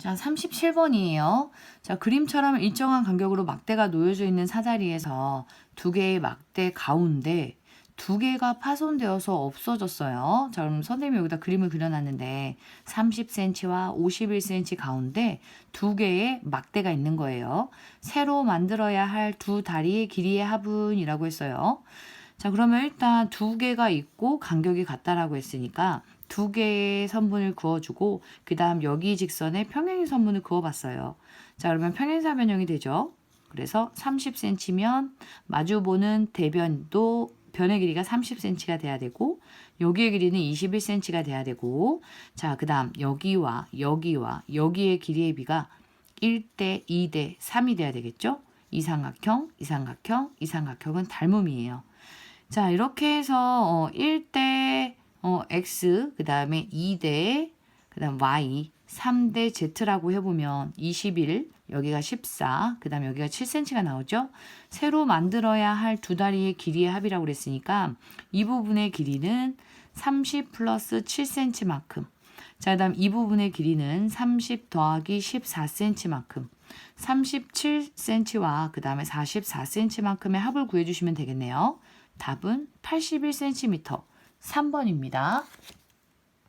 자, 37번이에요. 자, 그림처럼 일정한 간격으로 막대가 놓여져 있는 사다리에서 두 개의 막대 가운데 두 개가 파손되어서 없어졌어요. 자, 그럼 선생님이 여기다 그림을 그려놨는데 30cm와 51cm 가운데 두 개의 막대가 있는 거예요. 새로 만들어야 할 두 다리의 길이의 합은이라고 했어요. 자, 그러면 일단 두 개가 있고 간격이 같다라고 했으니까 두 개의 선분을 그어주고 그 다음 여기 직선에 평행의 선분을 그어봤어요. 자, 그러면 평행사변형이 되죠. 그래서 30cm면 마주보는 대변도 변의 길이가 30cm가 돼야 되고 여기의 길이는 21cm가 돼야 되고 자, 그 다음 여기와 여기와 여기의 길이의 비가 1대 2대 3이 돼야 되겠죠? 이삼각형, 이삼각형, 이삼각형은 닮음이에요. 자, 이렇게 해서 어, 1대 어, x, 그 다음에 2대, 그 다음 y, 3대 z라고 해보면 21, 여기가 14, 그 다음에 여기가 7cm가 나오죠? 새로 만들어야 할 두 다리의 길이의 합이라고 그랬으니까 이 부분의 길이는 30 플러스 7cm만큼. 자, 그 다음 이 부분의 길이는 30 더하기 14cm만큼. 37cm와 그 다음에 44cm만큼의 합을 구해주시면 되겠네요. 답은 81cm. 3번입니다.